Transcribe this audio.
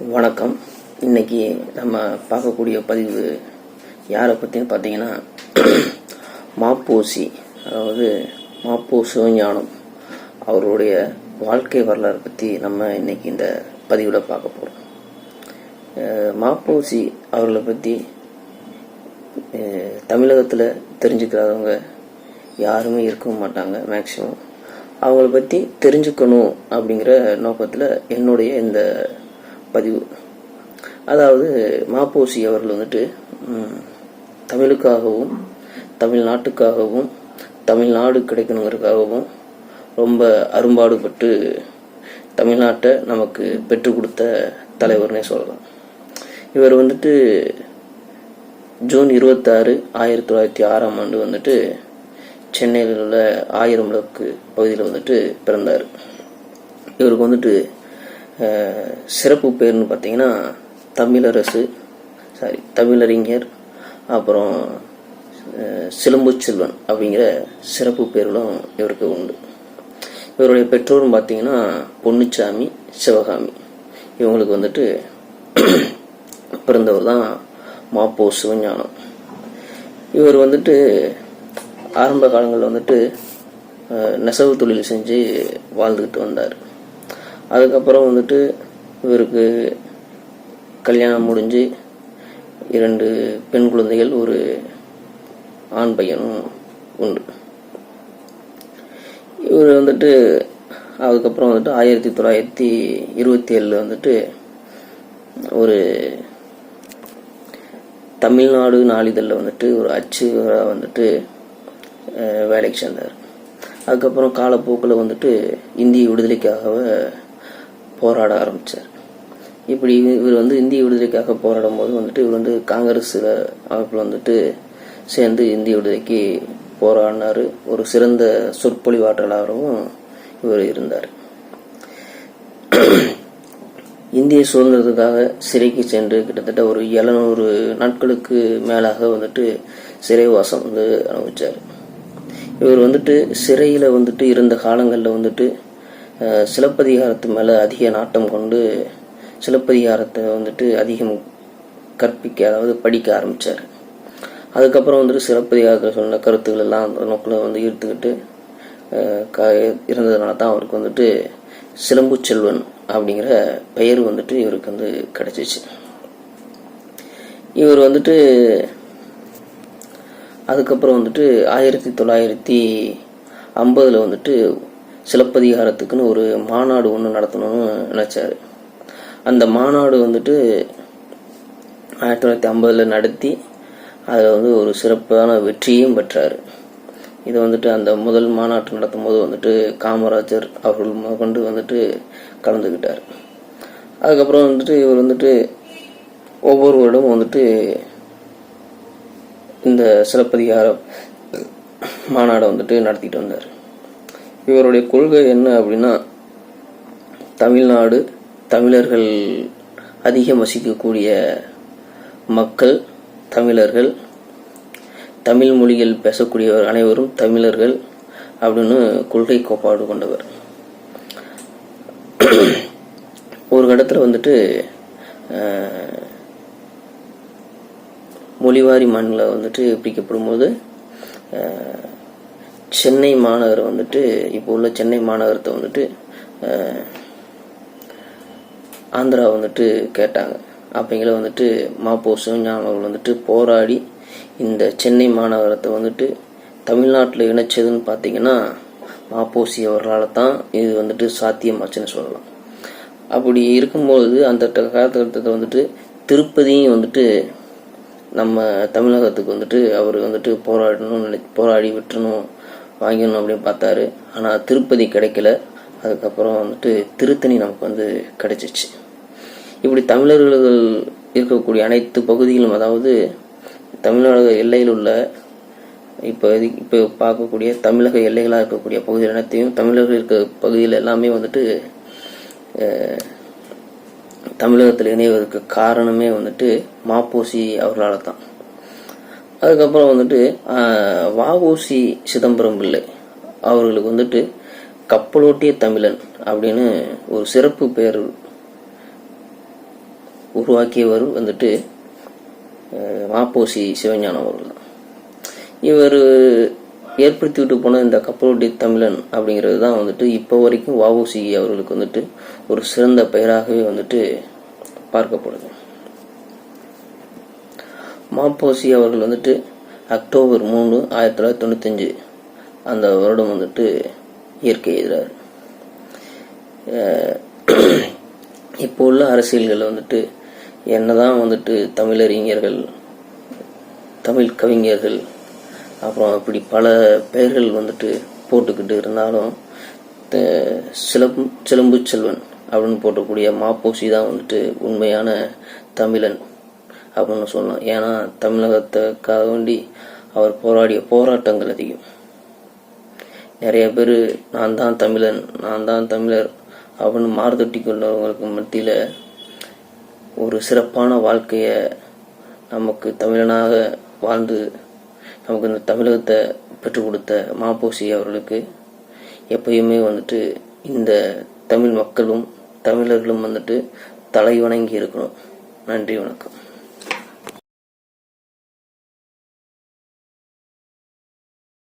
வணக்கம். இன்னைக்கு நம்ம பார்க்கக்கூடிய பதிவு யாரை பற்றின்னு பார்த்தீங்கன்னா மாப்போசி அதாவது மாப்போ சிவஞானம் அவருடைய வாழ்க்கை வரலாறு பற்றி நம்ம இன்னைக்கு இந்த பதிவில் பார்க்க போகிறோம் மாப்போசி அவர்களை பற்றி தமிழகத்தில் தெரிஞ்சுக்கிறவங்க யாருமே இருக்கவும் மாட்டாங்க மேக்சிமம் அவங்கள பற்றி தெரிஞ்சுக்கணும் அப்படிங்கிற நோக்கத்தில் என்னுடைய இந்த பதிவு. அதாவது மாப்போசி அவர்கள் வந்துட்டு தமிழுக்காகவும் தமிழ்நாட்டுக்காகவும் தமிழ்நாடு கிடைக்கணுங்கிறதுக்காகவும் ரொம்ப அரும்பாடுபட்டு தமிழ்நாட்டை நமக்கு பெற்றுக் கொடுத்த தலைவர்னே சொல்லலாம். இவர் வந்துட்டு ஜூன் இருபத்தாறு ஆயிரத்தி தொள்ளாயிரத்தி ஆறாம் ஆண்டு வந்துட்டு சென்னையில் உள்ள ஆயிரம் விளக்கு பகுதியில் வந்துட்டு பிறந்தார். இவருக்கு வந்துட்டு சிறப்பு பேர்னு பார்த்தீங்கன்னா தமிழரசு சாரி தமிழறிஞர் அப்புறம் சிலம்பு செல்வன் அப்படிங்கிற சிறப்பு பேர்களும் இவருக்கு உண்டு. இவருடைய பெற்றோரும் பார்த்தீங்கன்னா பொன்னுச்சாமி சிவகாமி. இவங்களுக்கு வந்துட்டு பிறந்தவர் தான் மாப்போ சிவஞானம். இவர் வந்துட்டு ஆரம்ப காலங்களில் வந்துட்டு நெசவு தொழில் செஞ்சு வாழ்ந்துக்கிட்டு வந்தார். அதுக்கப்புறம் வந்துட்டு இவருக்கு கல்யாணம் முடிஞ்சு இரண்டு பெண் குழந்தைகள் ஒரு ஆண் பையனும் உண்டு. இவர் வந்துட்டு அதுக்கப்புறம் வந்துட்டு ஆயிரத்தி தொள்ளாயிரத்தி இருபத்தி ஏழில் வந்துட்டு ஒரு தமிழ்நாடு நாளிதழில் வந்துட்டு ஒரு அச்சுவராக வந்துட்டு வேலைக்கு சேர்ந்தார். அதுக்கப்புறம் காலப்போக்கில் வந்துட்டு இந்திய விடுதலைக்காக போராட ஆரம்பித்தார் இப்படி இவர் வந்து இந்திய விடுதலைக்காக போராடும் போது வந்துட்டு இவர் வந்து காங்கிரஸில் அமைப்பில் வந்துட்டு சேர்ந்து இந்திய விடுதலைக்கு போராடினார். ஒரு சிறந்த சொற்பொழிவாற்றலாகவும் இவர் இருந்தார். இந்திய சுதந்திரத்துக்காக சிறைக்கு சென்று கிட்டத்தட்ட ஒரு எழுநூறு நாட்களுக்கு மேலாக வந்துட்டு சிறைவாசம் வந்து அனுபவிச்சார். இவர் வந்துட்டு சிறையில் வந்துட்டு இருந்த காலங்களில் வந்துட்டு சிலப்பதிகாரத்து மேலே அதிக நாட்டம் கொண்டு சிலப்பதிகாரத்தை வந்துட்டு அதிகம் கற்பிக்க அதாவது படிக்க ஆரம்பித்தார் அதுக்கப்புறம் வந்துட்டு சிலப்பதிகாரத்தில் சொன்ன கருத்துக்கள் எல்லாம் அந்த நோக்கில் வந்து ஈர்த்துக்கிட்டு க இருந்ததுனால தான் அவருக்கு வந்துட்டு சிலம்பு செல்வன் அப்படிங்கிற பெயர் வந்துட்டு இவருக்கு வந்து கிடச்சிச்சு. இவர் வந்துட்டு அதுக்கப்புறம் வந்துட்டு ஆயிரத்தி தொள்ளாயிரத்தி ஐம்பதில் வந்துட்டு சிலப்பதிகாரத்துக்குன்னு ஒரு மாநாடு ஒன்று நடத்தணும்னு நினச்சார். அந்த மாநாடு வந்துட்டு ஆயிரத்தி தொள்ளாயிரத்தி ஐம்பதில் நடத்தி அதில் வந்து ஒரு சிறப்பான வெற்றியும் பெற்றார். இது வந்துட்டு அந்த முதல் மாநாட்டு நடத்தும் போது வந்துட்டு காமராஜர் அவர்கள் முதற்கொண்டு வந்துட்டு கலந்துக்கிட்டார் அதுக்கப்புறம் வந்துட்டு இவர் வந்துட்டு ஒவ்வொரு வருடமும் வந்துட்டு இந்த சிலப்பதிகார மாநாடை வந்துட்டு நடத்திட்டு வந்தார். இவருடைய கொள்கை என்ன அப்படின்னா தமிழ்நாடு தமிழர்கள் அதிகம் வசிக்கக்கூடிய மக்கள் தமிழர்கள் தமிழ் மொழிகள் பேசக்கூடியவர் அனைவரும் தமிழர்கள் அப்படின்னு கொள்கை கோட்பாடு கொண்டவர். ஒரு இடத்துல வந்துட்டு மொழிவாரி மாநிலம் வந்துட்டு பிரிக்கப்படும் போது சென்னை மாநகர் வந்துட்டு இப்போ உள்ள சென்னை மாநகரத்தை வந்துட்டு ஆந்திரா வந்துட்டு கேட்டாங்க. அப்படிங்கிற வந்துட்டு மாப்போசும் சிவஞானம் வந்துட்டு போராடி இந்த சென்னை மாநகரத்தை வந்துட்டு தமிழ்நாட்டில் இணைச்சதுன்னு பார்த்தீங்கன்னா மாப்போசி அவர்களால் தான் இது வந்துட்டு சாத்தியமாச்சுன்னு சொல்லலாம். அப்படி இருக்கும்போது அந்த ட- காலகட்டத்தில் வந்துட்டு திருப்பதியும் வந்துட்டு நம்ம தமிழகத்துக்கு வந்துட்டு அவர் வந்துட்டு போராடணும் நினை போராடி விட்டுறணும். வாங்கிடணும் அப்படின்னு பார்த்தாரு. ஆனால் திருப்பதி கிடைக்கல. அதுக்கப்புறம் வந்துட்டு திருத்தணி நமக்கு வந்து கிடைச்சிச்சு. இப்படி தமிழர்கள் இருக்கக்கூடிய அனைத்து பகுதிகளும் அதாவது தமிழக எல்லையில் உள்ள இப்போ இப்போ பார்க்கக்கூடிய தமிழக எல்லைகளாக இருக்கக்கூடிய பகுதிகள் அனைத்தையும் தமிழர்கள் இருக்க பகுதியில் எல்லாமே வந்துட்டு தமிழகத்தில் இணைவதற்கு காரணமே வந்துட்டு மாப்போசி அவர்களால் தான் அதுக்கப்புறம் வந்துட்டு ஆஹ், வஉசி சிதம்பரம் பிள்ளை. அவர்களுக்கு வந்துட்டு கப்பலோட்டிய தமிழன் அப்படின்னு ஒரு சிறப்பு பெயர் உருவாக்கியவர் வந்துட்டு அஹ், மாப்போசி சிவஞானம் அவர்கள் தான். இவர் ஏற்படுத்தி விட்டு போன இந்த கப்பலோட்டி தமிழன் அப்படிங்கிறது தான் வந்துட்டு இப்போ வரைக்கும் வஉசி அவர்களுக்கு வந்துட்டு ஒரு சிறந்த பெயராகவே வந்துட்டு பார்க்கப்படுது. மாப்போசி அவர்கள் வந்துட்டு அக்டோபர் மூணு ஆயிரத்தி தொள்ளாயிரத்தி தொண்ணூத்தஞ்சு அந்த வருடம் வந்துட்டு இயற்கை எழுதுறாரு இப்போ உள்ள அரசியல்களில் வந்துட்டு என்னதான் வந்துட்டு தமிழறிஞர்கள் தமிழ் கவிஞர்கள் அப்புறம் இப்படி பல பெயர்கள் வந்துட்டு போட்டுக்கிட்டு இருந்தாலும் சிலம்பு சிலம்பு செல்வன் அப்படின்னு போட்டக்கூடிய மாப்போசி தான் வந்துட்டு உண்மையான தமிழன். அப்படின்னு சொல்லலாம் ஏன்னா தமிழகத்துக்காக வேண்டி அவர் போராடிய போராட்டங்கள் அதிகம். நிறைய பேர் நான் தான் தமிழன் நான் தான் தமிழர் அப்படின்னு மாறுதட்டி கொண்டவங்களுக்கு மத்தியில் ஒரு சிறப்பான வாழ்க்கையை நமக்கு தமிழனாக வாழ்ந்து நமக்கு இந்த தமிழகத்தை பெற்றுக் கொடுத்த மாப்போசி அவர்களுக்கு எப்பயுமே வந்துட்டு இந்த தமிழ் மக்களும் தமிழர்களும் வந்துட்டு தலை வணங்கி இருக்கணும். நன்றி வணக்கம்.